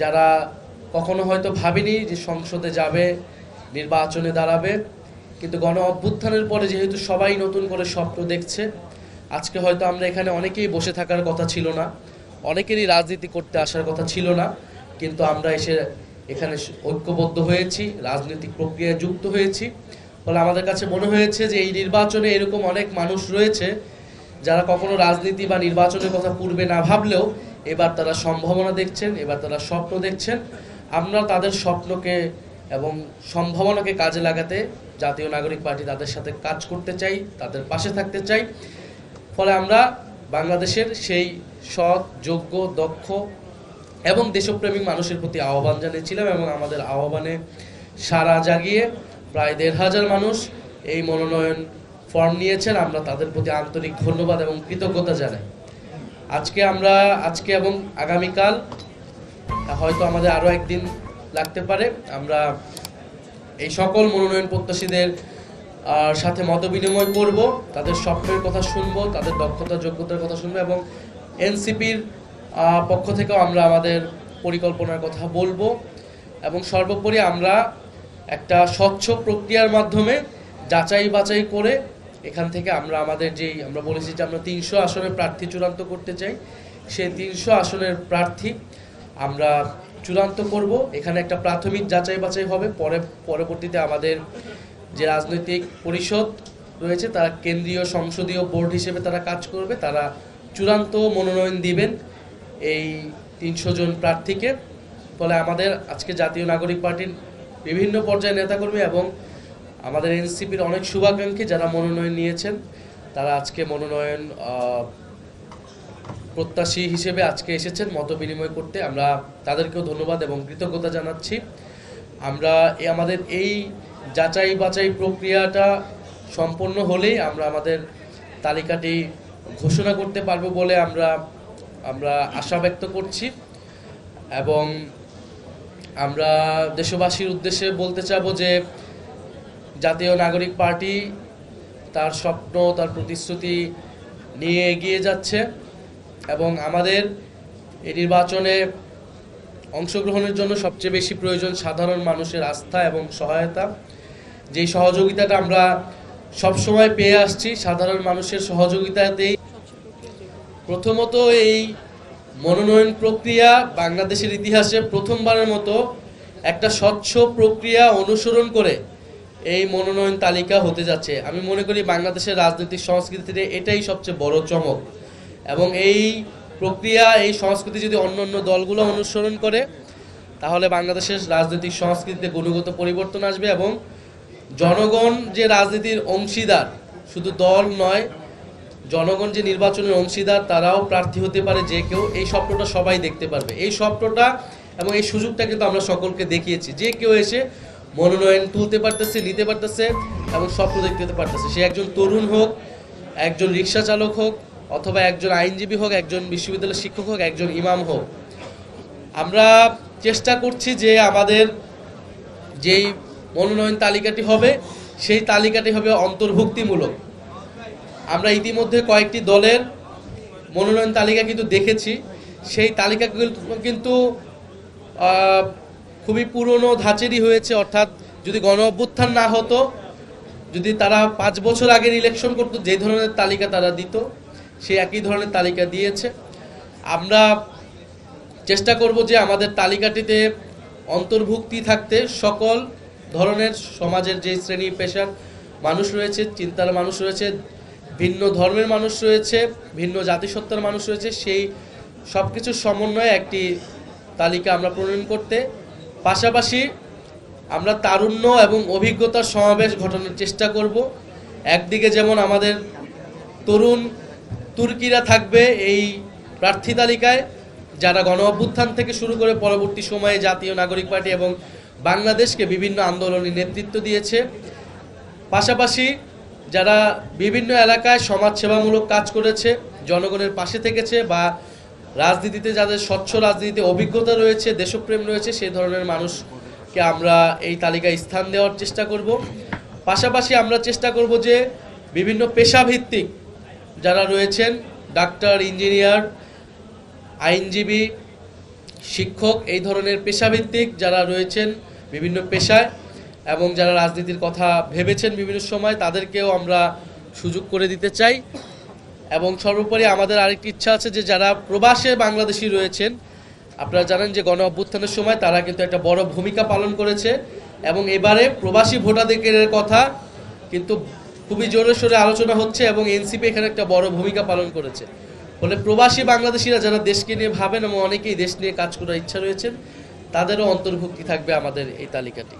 যারা কখনো হয়তো ভাবেনি যে সংসদে যাবে, নির্বাচনে দাঁড়াবে, কিন্তু গণ অভ্যুত্থানের পরে যেহেতু সবাই নতুন করে স্বপ্ন দেখছে, আজকে হয়তো আমরা এখানে অনেকেই বসে থাকার কথা ছিল না, অনেকেরই রাজনীতি করতে আসার কথা ছিল না, কিন্তু আমরা এসে এখানে ঐক্যবদ্ধ হয়েছি, রাজনৈতিক প্রক্রিয়ায় যুক্ত হয়েছি। ফলে আমাদের কাছে মনে হয়েছে যে এই নির্বাচনে এরকম অনেক মানুষ রয়েছে, যারা কখনো রাজনীতি বা নির্বাচনের কথা পূর্বে না ভাবলেও এবার তারা সম্ভাবনা দেখছেন, এবার তারা স্বপ্ন দেখছেন। আমরা তাদের স্বপ্নকে এবং সম্ভাবনাকে কাজে লাগাতে জাতীয় নাগরিক পার্টি তাদের সাথে কাজ করতে চাই, তাদের পাশে থাকতে চাই। ফলে আমরা বাংলাদেশের সেই সৎ, যোগ্য, দক্ষ এবং দেশপ্রেমিক মানুষের প্রতি আহ্বান জানিয়েছিলাম এবং আমাদের আহ্বানে সারা জাগিয়ে প্রায় দেড় হাজার মানুষ এই মনোনয়ন ফর্ম নিয়েছেন। আমরা তাদের প্রতি আন্তরিক ধন্যবাদ এবং কৃতজ্ঞতা জানাই। আজকে আমরা, আজকে এবং আগামীকাল, হয়তো আমাদের আরও একদিন লাগতে পারে। আমরা এই সকল মনোনয়ন প্রত্যাশীদের সাথে মত বিনিময় করব, তাদের স্বপ্নের কথা শুনব, তাদের দক্ষতা, যোগ্যতার কথা শুনব এবং এনসিপির পক্ষ থেকেও আমরা আমাদের পরিকল্পনার কথা বলব। এবং সর্বোপরি আমরা একটা স্বচ্ছ প্রক্রিয়ার মাধ্যমে যাচাই বাছাই করে এখান থেকে আমরা আমাদের যেই, আমরা বলেছি যে আমরা তিনশো আসনের প্রার্থী চূড়ান্ত করতে চাই। সেই তিনশো আসনের প্রার্থী আমরা চূড়ান্ত করব। এখানে একটা প্রাথমিক যাচাই বাছাই হবে। পরে, পরবর্তীতে আমাদের যে রাজনৈতিক পরিষদ রয়েছে, তারা কেন্দ্রীয় সংসদীয় বোর্ড হিসেবে তারা কাজ করবে। তারা চূড়ান্ত মনোনয়ন দিবেন এই তিনশো জন প্রার্থীকে। ফলে আমাদের আজকে জাতীয় নাগরিক পার্টির বিভিন্ন পর্যায়ে নেতাকর্মী এবং আমাদের এনসিপির অনেক শুভাকাঙ্ক্ষী যারা মনোনয়ন নিয়েছেন, তারা আজকে মনোনয়ন প্রত্যাশী হিসেবে আজকে এসেছেন মত বিনিময় করতে। আমরা তাদেরকেও ধন্যবাদ এবং কৃতজ্ঞতা জানাচ্ছি। আমরা আমাদের এই যাচাই বাছাই প্রক্রিয়াটা সম্পন্ন হলেই আমরা আমাদের তালিকাটি ঘোষণা করতে পারব বলে আমরা আমরা আশা ব্যক্ত করছি এবং আমরা দেশবাসীর উদ্দেশ্যে বলতে চাবো যে জাতীয় নাগরিক পার্টি তার স্বপ্ন, তার প্রতিশ্রুতি নিয়ে এগিয়ে যাচ্ছে এবং আমাদের এই নির্বাচনে অংশগ্রহণের জন্য সবচেয়ে বেশি প্রয়োজন সাধারণ মানুষের আস্থা এবং সহায়তা। যেই সহযোগিতাটা আমরা সবসময় পেয়ে আসছি, সাধারণ মানুষের সহযোগিতাতেই। প্রথমত এই মনোনয়ন প্রক্রিয়া বাংলাদেশের ইতিহাসে প্রথমবারের মতো একটা স্বচ্ছ প্রক্রিয়া অনুসরণ করে এই মনোনয়ন তালিকা হতে যাচ্ছে। আমি মনে করি বাংলাদেশের রাজনৈতিক সংস্কৃতিতে এটাই সবচেয়ে বড় চমক। এবং এই প্রক্রিয়া, এই সংস্কৃতি যদি অন্য অন্য দলগুলো অনুসরণ করে, তাহলে বাংলাদেশের রাজনৈতিক সংস্কৃতিতে গুণগত পরিবর্তন আসবে এবং জনগণ যে রাজনীতির অংশীদার, শুধু দল নয়, জনগণ যে নির্বাচনের অংশীদার, তারাও প্রার্থী হতে পারে যে কেউ। এই স্বপ্নটা সবাই দেখতে পারবে। এই স্বপ্নটা এবং এই সুযোগটা কিন্তু আমরা সকলকে দেখিয়েছি। যে কেউ এসে মনোনয়ন তুলতে পারতেছে, নিতে পারতেছে এবং স্বপ্ন দেখতে পারতেছে। সে একজন তরুণ হোক, একজন রিক্সা চালক হোক, অথবা একজন আইনজীবী হোক, একজন বিশ্ববিদ্যালয়ের শিক্ষক হোক, একজন ইমাম হোক। আমরা চেষ্টা করছি যে আমাদের যেই মনোনয়ন তালিকাটি হবে, সেই তালিকাটি হবে অন্তর্ভুক্তিমূলক। আমরা ইতিমধ্যে কয়েকটি দলের মনোনয়ন তালিকা কিন্তু দেখেছি। সেই তালিকাগুলো কিন্তু খুবই পুরনো ধাঁচেরই হয়েছে, অর্থাৎ যদি গণ অভ্যুত্থান না হতো, যদি তারা পাঁচ বছর আগের ইলেকশন করতো, যে ধরনের তালিকা তারা দিত, সেই একই ধরনের তালিকা দিয়েছে। আমরা চেষ্টা করব যে আমাদের তালিকাটিতে অন্তর্ভুক্তি থাকতে সকল ধরনের সমাজের যে শ্রেণি, পেশার মানুষ রয়েছে, চিন্তার মানুষ রয়েছে, ভিন্ন ধর্মের মানুষ রয়েছে, ভিন্ন জাতিসত্তার মানুষ রয়েছে, সেই সব কিছুর সমন্বয়ে একটি তালিকা আমরা প্রণয়ন করতে পাশাপাশি আমরা তারুণ্য এবং অভিজ্ঞতার সমাবেশ ঘটানোর চেষ্টা করব। একদিকে যেমন আমাদের তরুণ তুর্কিরা থাকবে এই প্রার্থী তালিকায়, যারা গণ অভ্যুত্থান থেকে শুরু করে পরবর্তী সময়ে জাতীয় নাগরিক পার্টি এবং বাংলাদেশকে বিভিন্ন আন্দোলনে নেতৃত্ব দিয়েছে। পাশাপাশি যারা বিভিন্ন এলাকায় সমাজসেবামূলক কাজ করেছে, জনগণের পাশে থেকেছে বা রাজনীতিতে যাদের স্বচ্ছ রাজনীতিতে অভিজ্ঞতা রয়েছে, দেশপ্রেম রয়েছে, সেই ধরনের মানুষকে আমরা এই তালিকায় স্থান দেওয়ার চেষ্টা করব। পাশাপাশি আমরা চেষ্টা করব যে বিভিন্ন পেশাভিত্তিক যারা রয়েছেন, ডাক্তার, ইঞ্জিনিয়ার, আইনজীবী, শিক্ষক, এই ধরনের পেশাভিত্তিক যারা রয়েছেন বিভিন্ন পেশায় এবং যারা রাজনীতির কথা ভেবেছেন বিভিন্ন সময়, তাদেরকেও আমরা সুযোগ করে দিতে চাই। এবং সর্বোপরি আমাদের আরেকটি ইচ্ছা আছে যে যারা প্রবাসে বাংলাদেশি রয়েছেন, আপনারা জানেন যে গণ অভ্যুত্থানের সময় তারা কিন্তু একটা বড় ভূমিকা পালন করেছে এবং এবারে প্রবাসী ভোটাধিকারের কথা কিন্তু খুবই জোরে সোরে আলোচনা হচ্ছে এবং এনসিপি এখানে একটা বড় ভূমিকা পালন করেছে। ফলে প্রবাসী বাংলাদেশিরা যারা দেশকে নিয়ে ভাবেন এবং অনেকেই দেশ নিয়ে কাজ করার ইচ্ছা রয়েছেন, তাদেরও অন্তর্ভুক্তি থাকবে আমাদের এই তালিকাটি।